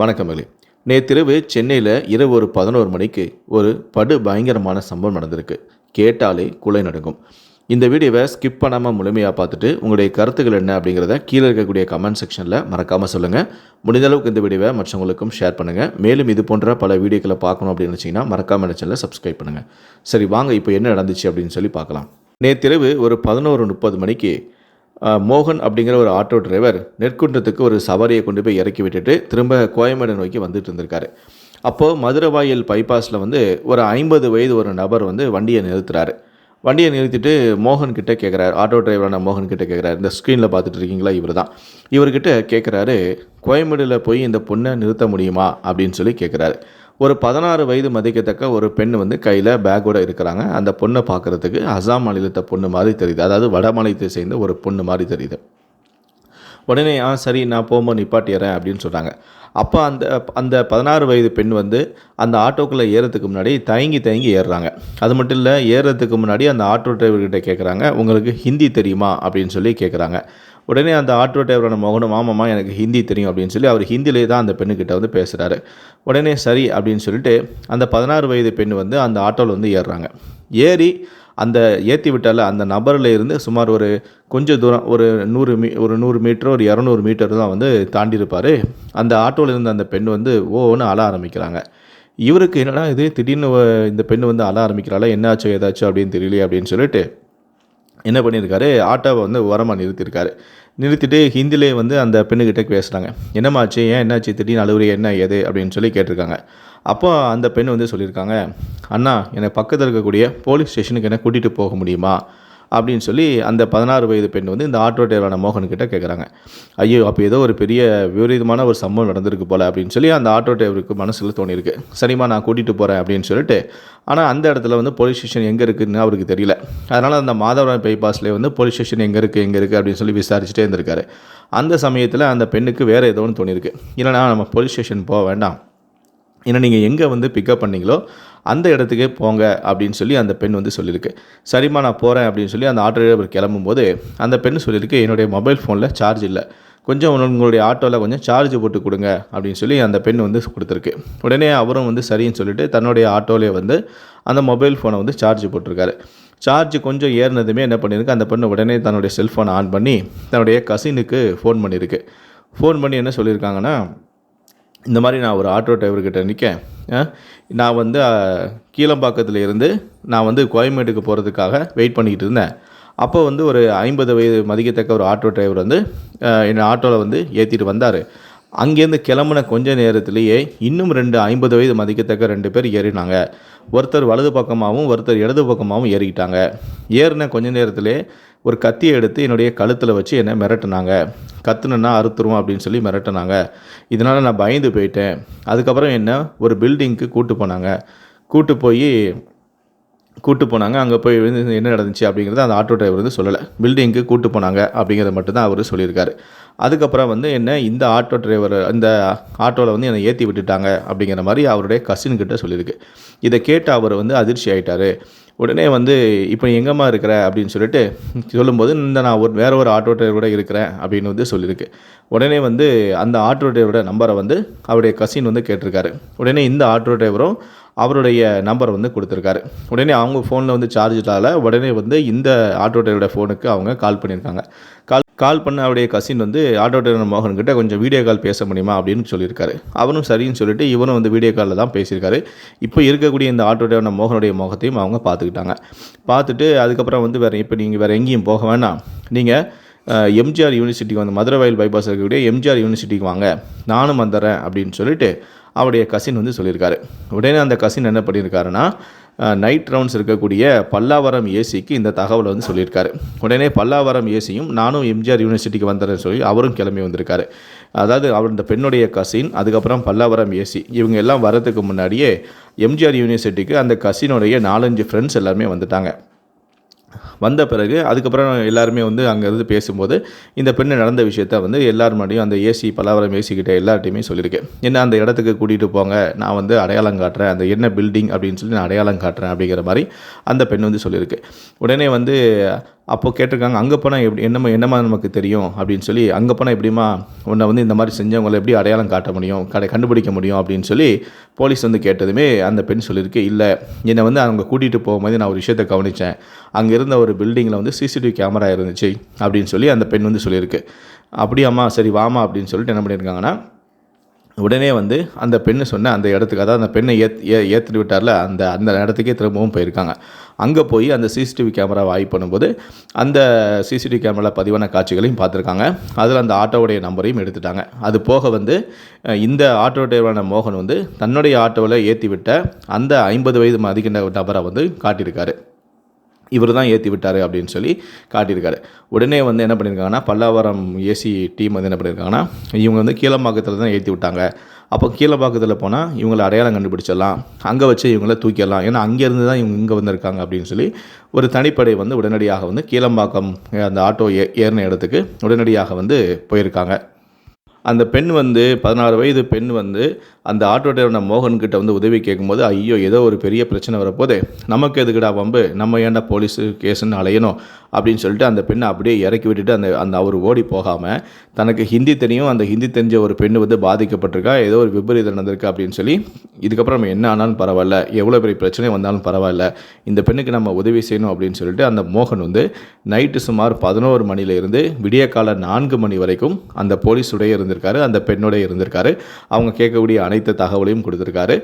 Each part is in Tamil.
வணக்கம் மகளே நேற்றிரவு சென்னையில் இரவு ஒரு பதினோரு மணிக்கு ஒரு படு பயங்கரமான சம்பவம் நடந்திருக்கு. கேட்டாலே குலை நடுங்கும். இந்த வீடியோவை ஸ்கிப் பண்ணாமல் முழுமையாக பார்த்துட்டு உங்களுடைய கருத்துக்கள் என்ன அப்படிங்கிறத கீழே இருக்கக்கூடிய கமெண்ட் செக்ஷனில் மறக்காமல் சொல்லுங்கள் முடிந்த அளவுக்கு இந்த வீடியோவை மற்றவங்களுக்கும் ஷேர் பண்ணுங்கள் மேலும் இது போன்ற பல வீடியோக்களை பார்க்கணும் அப்படின்னு நினச்சிங்கன்னா மறக்காமல் இந்த சேனலை சப்ஸ்கிரைப் பண்ணுங்கள் சரி வாங்க இப்போ என்ன நடந்துச்சு அப்படின்னு சொல்லி பார்க்கலாம். நேற்றிரவு ஒரு பதினோரு முப்பது மணிக்கு மோகன் அப்படிங்கிற ஒரு ஆட்டோ டிரைவர் நெற்குன்றத்துக்கு ஒரு சவாரியை கொண்டு போய் இறக்கி விட்டுட்டு திரும்ப கோயம்பேடு நோக்கி வந்துட்டு இருந்திருக்காரு. அப்போது மதுரவாயில் பைபாஸில் வந்து ஒரு ஐம்பது வயது ஒரு நபர் வந்து வண்டியை நிறுத்துறாரு. வண்டியை நிறுத்திட்டு மோகன் கிட்டே கேட்குறாரு ஆட்டோ டிரைவரான மோகன் கிட்டே கேட்குறாரு இந்த ஸ்க்ரீனில் பார்த்துட்டு இருக்கீங்களா? இவர் தான் இவர்கிட்ட கேட்குறாரு கோயம்பேடில் போய் இந்த பொண்ணை நிறுத்த முடியுமா? அப்படின்னு சொல்லி கேட்குறாரு ஒரு பதினாறு வயது மதிக்கத்தக்க ஒரு பெண் வந்து கையில் பேக்கோடு இருக்கிறாங்க. அந்த பொண்ணை பார்க்குறதுக்கு அசாம் மாநிலத்தை பொண்ணு மாதிரி தெரியுது. அதாவது வட மாநிலத்தை சேர்ந்த ஒரு பொண்ணு மாதிரி தெரியுது. உடனே ஆ சரி நான் போகும்போது நிப்பாட்டிடுறேன் அப்படின்னு சொல்கிறாங்க அப்போ அந்த அந்த பதினாறு வயது பெண் வந்து அந்த ஆட்டோக்குள்ளே ஏறுறதுக்கு முன்னாடி தயங்கி தயங்கி ஏறுறாங்க. அது மட்டும் இல்லை ஏறுறதுக்கு முன்னாடி அந்த ஆட்டோ டிரைவர்கிட்ட கேட்குறாங்க உங்களுக்கு ஹிந்தி தெரியுமா? அப்படின்னு சொல்லி கேட்குறாங்க உடனே அந்த ஆட்டோ டிரைவரான மோகனும் ஆமாம்மா எனக்கு ஹிந்தி தெரியும் அப்படின்னு சொல்லி அவர் ஹிந்திலே தான் அந்த பெண்ணுக்கிட்ட வந்து பேசுகிறாரு உடனே சரி அப்படின்னு சொல்லிட்டு அந்த பதினாறு வயது பெண் வந்து அந்த ஆட்டோவில் வந்து ஏறுறாங்க. ஏறி அந்த ஏற்றி விட்டால அந்த நபரில் இருந்து சுமார் ஒரு கொஞ்சம் தூரம் ஒரு நூறு மீ ஒரு நூறு மீட்டர் ஒரு இரநூறு மீட்டர் தான் வந்து தாண்டி இருப்பார் அந்த ஆட்டோவில் இருந்த அந்த பெண் வந்து ஓன்னு அழ ஆரம்பிக்கிறாங்க. இவருக்கு என்னடா இது? திடீர்னு இந்த பெண் வந்து அழ ஆரம்பிக்கிறாளா? என்னாச்சோ ஏதாச்சும் அப்படின்னு தெரியலையே அப்படின்னு சொல்லிட்டு என்ன பண்ணியிருக்காரு? ஆட்டோவை வந்து ஓரமாக நிறுத்தியிருக்காரு. நிறுத்திட்டு ஹிந்திலே வந்து அந்த பெண்ணுக்கிட்ட பேசுகிறாங்க என்னமாச்சு ஏன் என்னாச்சு? திடீர்னு அழுவுறி என்ன ஏது? அப்படின்னு சொல்லி கேட்டிருக்காங்க. அப்போ அந்த பெண் வந்து சொல்லியிருக்காங்க அண்ணா என்னை பக்கத்தில் இருக்கக்கூடிய போலீஸ் ஸ்டேஷனுக்கு என்ன கூட்டிகிட்டு போக முடியுமா? அப்படின்னு சொல்லி அந்த பதினாறு வயது பெண் வந்து இந்த ஆட்டோ டிரைவரான மோகன்கிட்ட கேட்குறாங்க ஐயோ அப்போ ஏதோ ஒரு பெரிய விபரீதமான ஒரு சம்பவம் நடந்திருக்கு போல அப்படின்னு சொல்லி அந்த ஆட்டோ டிரைவருக்கு மனசில் தோணியிருக்கு. சரிம்மா நான் கூட்டிகிட்டு போகிறேன் அப்படின்னு சொல்லிட்டு ஆனால் அந்த இடத்துல வந்து போலீஸ் ஸ்டேஷன் எங்கே இருக்குதுன்னு அவருக்கு தெரியல. அதனால் அந்த மாதவரம் பைபாஸ்லேயே வந்து போலீஸ் ஸ்டேஷன் எங்கே இருக்குது எங்கே இருக்குது அப்படின்னு சொல்லி விசாரிச்சுட்டே இருந்திருக்காரு. அந்த சமயத்தில் அந்த பெண்ணுக்கு வேறு ஏதோன்னு ஒன்று தோணியிருக்கு. இல்லைனா நம்ம போலீஸ் ஸ்டேஷன் போக வேண்டாம். ஏன்னா நீங்கள் எங்கே வந்து பிக்கப் பண்ணீங்களோ அந்த இடத்துக்கே போங்க அப்படின்னு சொல்லி அந்த பெண் வந்து சொல்லியிருக்கு. சரிம்மா நான் போகிறேன் அப்படின்னு சொல்லி அந்த ஆட்டோ டிரைவர் கிளம்பும்போது அந்த பெண் சொல்லியிருக்கு என்னுடைய மொபைல் ஃபோனில் சார்ஜ் இல்லை. கொஞ்சம் உங்களுடைய ஆட்டோவில் கொஞ்சம் சார்ஜ் போட்டு கொடுங்க அப்படின்னு சொல்லி அந்த பெண் வந்து கொடுத்துருக்கு. உடனே அவரும் வந்து சரின்னு சொல்லிட்டு தன்னுடைய ஆட்டோவிலே வந்து அந்த மொபைல் ஃபோனை வந்து சார்ஜ் போட்டிருக்காரு. சார்ஜ் கொஞ்சம் ஏறினதுமே என்ன பண்ணியிருக்கு அந்த பெண்ணு உடனே தன்னுடைய செல்ஃபோனை ஆன் பண்ணி தன்னுடைய கசினுக்கு ஃபோன் பண்ணியிருக்கு. ஃபோன் பண்ணி என்ன சொல்லியிருக்காங்கன்னா இந்த மாதிரி நான் ஒரு ஆட்டோ டிரைவர்கிட்ட நிற்கேன் நான் வந்து கீழம்பாக்கத்தில் இருந்து நான் வந்து கோயம்பேடுக்கு போகிறதுக்காக வெயிட் பண்ணிக்கிட்டு இருந்தேன். அப்போ வந்து ஒரு ஐம்பது வயது மதிக்கத்தக்க ஒரு ஆட்டோ டிரைவர் வந்து என்னை ஆட்டோவில் வந்து ஏற்றிட்டு வந்தார். அங்கேருந்து கிளம்புன கொஞ்ச நேரத்திலேயே இன்னும் ரெண்டு ஐம்பது வயது மதிக்கத்தக்க ரெண்டு பேர் ஏறினாங்க. ஒருத்தர் வலது பக்கமாகவும் ஒருத்தர் இடது பக்கமாகவும் ஏறிக்கிட்டாங்க. ஏறின கொஞ்ச நேரத்திலே ஒரு கத்தியை எடுத்து என்னுடைய கழுத்தில் வச்சு என்னை மிரட்டினாங்க. கத்துனன்னா அறுத்துருவோம் அப்படின்னு சொல்லி மிரட்டினாங்க. இதனால் நான் பயந்து போயிட்டேன். அதுக்கப்புறம் என்ன? ஒரு பில்டிங்க்கு கூட்டு போனாங்க. கூட்டு போய் கூட்டு போனாங்க. அங்கே போய் வந்து என்ன நடந்துச்சு அப்படிங்கிறத அந்த ஆட்டோ டிரைவர் வந்து சொல்லலை. பில்டிங்க்கு கூட்டு போனாங்க அப்படிங்கிறத மட்டும்தான் அவர் சொல்லியிருக்காரு. அதுக்கப்புறம் வந்து என்ன? இந்த ஆட்டோ டிரைவர் இந்த ஆட்டோவில் வந்து என்னை ஏற்றி விட்டுட்டாங்க அப்படிங்கிற மாதிரி அவருடைய கசின்கிட்ட சொல்லியிருக்கு. இதை கேட்டு அவர் வந்து அதிர்ச்சி ஆயிட்டாரு. உடனே வந்து இப்போ நீ எங்கம்மா இருக்கிற? அப்படின்னு சொல்லிட்டு சொல்லும்போது இந்த நான் ஒரு வேறு ஒரு ஆட்டோ டிரைவரோட இருக்கிறேன் அப்படின்னு வந்து சொல்லியிருக்கு உடனே வந்து அந்த ஆட்டோ டிரைவரோட நம்பரை வந்து அவருடைய கசின் வந்து கேட்டிருக்காரு. உடனே இந்த ஆட்டோ டிரைவரும் அவருடைய நம்பர் வந்து கொடுத்துருக்காரு. உடனே அவங்க ஃபோனில் வந்து சார்ஜ் இல்லாத உடனே வந்து இந்த ஆட்டோ டிரைவரோட ஃபோனுக்கு அவங்க கால் பண்ணியிருக்காங்க. கால் கால் பண்ண அவருடைய கசின் வந்து ஆட்டோ டிரைவர் மோகன் கிட்ட கொஞ்சம் வீடியோ கால் பேச முடியுமா? அப்படின்னு சொல்லியிருக்காரு. அவனும் சரின்னு சொல்லிட்டு இவனும் வந்து வீடியோ காலில் தான் பேசியிருக்காரு. இப்போ இருக்கக்கூடிய இந்த ஆட்டோ டிரைவர் மோகனுடைய முகத்தையும் அவங்க பார்த்துக்கிட்டாங்க. பார்த்துட்டு அதுக்கப்புறம் வந்து வேறு இப்போ நீங்கள் வேறு எங்கேயும் போக வேணாம். நீங்கள் எம்ஜிஆர் யூனிவர்சிட்டிக்கு வந்து மதுரை வயல் பைபாஸ் இருக்கக்கூடிய எம்ஜிஆர் யூனிவர்சிட்டிக்கு வாங்க. நானும் வந்துடுறேன் அப்படின்னு சொல்லிட்டு அவருடைய கசின் வந்து சொல்லியிருக்காரு. உடனே அந்த கசின் என்ன பண்ணியிருக்காருன்னா நைட் ரவுண்ட்ஸ் இருக்கக்கூடிய பல்லாவரம் ஏசிக்கு இந்த தகவலை வந்து சொல்லியிருக்காரு. உடனே பல்லாவரம் ஏசியும் நானும் எம்ஜிஆர் யூனிவர்சிட்டிக்கு வந்துடுறேன்னு சொல்லி அவரும் கிளம்பி வந்திருக்காரு. அதாவது அவர் இந்த பெண்ணுடைய கசின் அதுக்கப்புறம் பல்லாவரம் ஏசி இவங்க எல்லாம் வரதுக்கு முன்னாடியே எம்ஜிஆர் யூனிவர்சிட்டிக்கு அந்த கசினுடைய நாலஞ்சு ஃப்ரெண்ட்ஸ் எல்லாருமே வந்துட்டாங்க. வந்த பிறகு அதுக்கப்புறம் எல்லாருமே வந்து அங்கேருந்து பேசும்போது இந்த பெண்ணு நடந்த விஷயத்த வந்து எல்லார் முன்னாடியும் அந்த ஏசி பலாவரம் ஏசிக்கிட்ட எல்லார்ட்டையுமே சொல்லியிருக்கேன். என்ன அந்த இடத்துக்கு கூட்டிகிட்டு போங்க நான் வந்து அடையாளம் காட்டுறேன் அந்த என்ன பில்டிங் அப்படின்னு சொல்லி நான் அடையாளம் காட்டுறேன் அப்படிங்கிற மாதிரி அந்த பெண் வந்து சொல்லியிருக்கு. உடனே வந்து அப்போ கேட்டிருக்காங்க அங்கே போனால் எப்படி என்னம்மா என்னம்மா நமக்கு தெரியும்? அப்படின்னு சொல்லி அங்கே போனால் எப்படிம்மா உன்னை வந்து இந்த மாதிரி செஞ்சவங்களை எப்படி அடையாளம் காட்ட முடியும் கடை கண்டுபிடிக்க முடியும்? அப்படின்னு சொல்லி போலீஸ் வந்து கேட்டதுமே அந்த பெண் சொல்லியிருக்கு இல்லை என்னை வந்து அவங்க கூட்டிகிட்டு போகும்போது நான் ஒரு விஷயத்தை கவனித்தேன் அங்கே இருந்த ஒரு பில்டிங்கில் வந்து சிசிடிவி கேமரா இருந்துச்சு அப்படின்னு சொல்லி அந்த பெண் வந்து சொல்லியிருக்கு. அப்படியாம்மா சரி வாமா அப்படின்னு சொல்லிட்டு என்ன பண்ணியிருக்காங்கன்னா உடனே வந்து அந்த பெண்ணு சொன்ன அந்த இடத்துக்கு அதாவது அந்த பெண்ணை ஏத் ஏ ஏற்றிட்டு விட்டார்ல அந்த அந்த இடத்துக்கே திரும்பவும் போயிருக்காங்க. அங்கே போய் அந்த சிசிடிவி கேமராவை ஆய்வு பண்ணும்போது அந்த சிசிடிவி கேமராவில் பதிவான காட்சிகளையும் பார்த்துருக்காங்க. அதில் அந்த ஆட்டோவுடைய நம்பரையும் எடுத்துட்டாங்க. அது போக வந்து இந்த ஆட்டோ டிரைவரான மோகன் வந்து தன்னுடைய ஆட்டோவில் ஏற்றி விட்ட அந்த ஐம்பது வயது மதிக்கின்ற நபரை வந்து காட்டியிருக்காரு. இவர் தான் ஏற்றி விட்டார் அப்படின்னு சொல்லி காட்டியிருக்காரு. உடனே வந்து என்ன பண்ணியிருக்காங்கன்னா பல்லாவரம் ஏசி டீம் வந்து என்ன பண்ணியிருக்காங்கன்னா இவங்க வந்து கீழம்பாக்கத்தில் தான் ஏற்றி விட்டாங்க அப்போ கீழப்பாக்கத்தில் போனால் இவங்களை அடையாளம் கண்டுபிடிச்சிடலாம். அங்கே வச்சு இவங்கள தூக்கிடலாம். ஏன்னா அங்கேருந்து தான் இவங்க இங்கே வந்திருக்காங்க அப்படின்னு சொல்லி ஒரு தனிப்படை வந்து உடனடியாக வந்து கீழம்பாக்கம் அந்த ஆட்டோ ஏ ஏறின இடத்துக்கு உடனடியாக வந்து போயிருக்காங்க. அந்த பெண் வந்து பதினாறு வயது பெண் வந்து அந்த ஆட்டோ டிரைவர் மோகன்கிட்ட வந்து உதவி கேட்கும்போது ஐயோ ஏதோ ஒரு பெரிய பிரச்சனை வரப்போதே நமக்கு எதுக்குடா வம்பு? நம்ம ஏன்டா போலீஸு கேஸுன்னு அலையணும்? அப்படின்னு சொல்லிட்டு அந்த பெண்ணை அப்படியே இறக்கி விட்டுட்டு அந்த அந்த அவர் ஓடி போகாமல் தனக்கு ஹிந்தி தெரியும் அந்த ஹிந்தி தெரிஞ்ச ஒரு பெண் வந்து பாதிக்கப்பட்டிருக்கா ஏதோ ஒரு விபரீதம் நடந்திருக்கு அப்படின்னு சொல்லி இதுக்கப்புறம் நம்ம என்ன ஆனாலும் பரவாயில்ல எவ்வளோ பெரிய பிரச்சனை வந்தாலும் பரவாயில்ல இந்த பெண்ணுக்கு நம்ம உதவி செய்யணும் அப்படின்னு சொல்லிட்டு அந்த மோகன் வந்து நைட்டு சுமார் பதினோரு மணிலேருந்து விடிய கால நான்கு மணி வரைக்கும் அந்த போலீஸுடைய இருந்திருக்காரு அந்த பெண்ணுடைய இருந்திருக்காரு. அவங்க கேட்கக்கூடிய அனைத்து தகவலையும் கொடுத்துருக்காரு.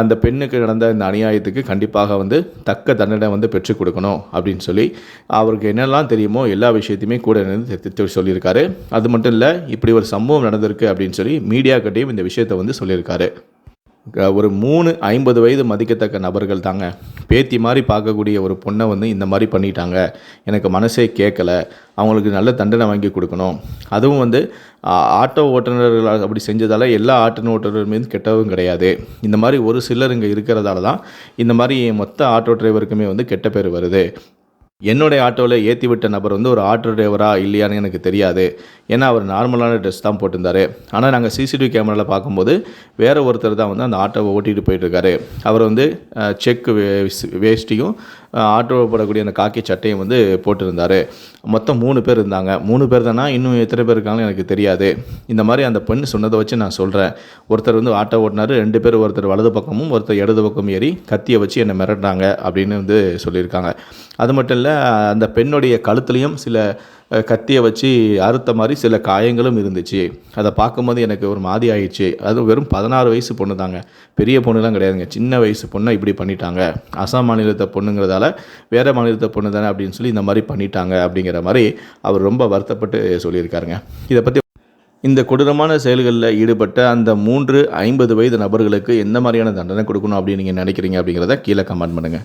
அந்த பெண்ணுக்கு நடந்த இந்த அநியாயத்துக்கு கண்டிப்பாக வந்து தக்க தண்டனை வந்து பெற்றுக் கொடுக்கணும் அப்படின்னு சொல்லி அவருக்கு என்னெல்லாம் தெரியுமோ எல்லா விஷயத்தையுமே கூட இருந்து சொல்லியிருக்காரு. அது மட்டும் இல்லை இப்படி ஒரு சம்பவம் நடந்திருக்கு அப்படின்னு சொல்லி மீடியாக்கிட்டையும் இந்த விஷயத்தை வந்து சொல்லியிருக்காரு. ஒரு மூணு ஐம்பது வயது மதிக்கத்தக்க நபர்கள் தாங்க. பேத்தி மாதிரி பார்க்கக்கூடிய ஒரு பொண்ணை வந்து இந்த மாதிரி பண்ணிட்டாங்க. எனக்கு மனசே கேட்கல அவங்களுக்கு நல்ல தண்டனை வாங்கி கொடுக்கணும். அதுவும் வந்து ஆட்டோ ஓட்டுநர்கள் அப்படி செஞ்சதால் எல்லா ஆட்டோ ஓட்டுநர் மீது கெட்டவும் கிடையாது. இந்த மாதிரி ஒரு சிலர் இங்கே இருக்கிறதால தான் இந்த மாதிரி மொத்த ஆட்டோ டிரைவருக்குமே வந்து கெட்ட பேர் வருது. என்னுடைய ஆட்டோவில் ஏற்றி விட்ட நபர் வந்து ஒரு ஆட்டோ டிரைவரா இல்லையான்னு எனக்கு தெரியாது. ஏன்னா அவர் நார்மலான ட்ரெஸ் தான் போட்டிருந்தாரு. ஆனால் நாங்கள் சிசிடிவி கேமராவில் பார்க்கும்போது வேறு ஒருத்தர் தான் வந்து அந்த ஆட்டோவை ஓட்டிகிட்டு போயிட்டுருக்காரு அவர் வந்து செக் வேஷ்டியும் அஹ், போடக்கூடிய அந்த காக்கி சட்டையும் வந்து போட்டிருந்தார். மொத்தம் மூணு பேர் இருந்தாங்க. மூணு பேர் தானா? இன்னும் எத்தனை பேர் இருக்காங்கன்னு எனக்கு தெரியாது. இந்த மாதிரி அந்த பெண் சொன்னதை வச்சு நான் சொல்கிறேன் ஒருத்தர் வந்து ஆட்டோ ஓட்டினார் ரெண்டு பேர் ஒருத்தர் வலது பக்கமும் ஒருத்தர் இடது பக்கம் ஏறி கத்தியை வச்சு என்னை மிரட்டினாங்க அப்படின்னு வந்து சொல்லியிருக்காங்க. அது மட்டும் இல்லை அந்த பெண்ணுடைய கழுத்துலேயும் சில கத்தியை வச்சு அறுத்த மாதிரி சில காயங்களும் இருந்துச்சு. அதை பார்க்கும்போது எனக்கு ஒரு மாதிரி ஆயிடுச்சு. அது வெறும் பதினாறு வயசு பொண்ணு தாங்க. பெரிய பொண்ணுலாம் கிடையாதுங்க. சின்ன வயசு பொண்ணை இப்படி பண்ணிட்டாங்க. அசாம் மாநிலத்தை பொண்ணுங்கிறதால வேறு மாநிலத்தை பொண்ணு தானே அப்படின்னு சொல்லி இந்த மாதிரி பண்ணிட்டாங்க அப்படிங்கிற மாதிரி அவர் ரொம்ப வருத்தப்பட்டு சொல்லியிருக்காருங்க. இதை பற்றி இந்த கொடூரமான செயல்களில் ஈடுபட்ட அந்த மூன்று ஐம்பது வயது நபர்களுக்கு எந்த மாதிரியான தண்டனை கொடுக்கணும் அப்படின்னு நீங்கள் நினைக்கிறீங்க அப்படிங்கிறத கீழே கமெண்ட் பண்ணுங்கள்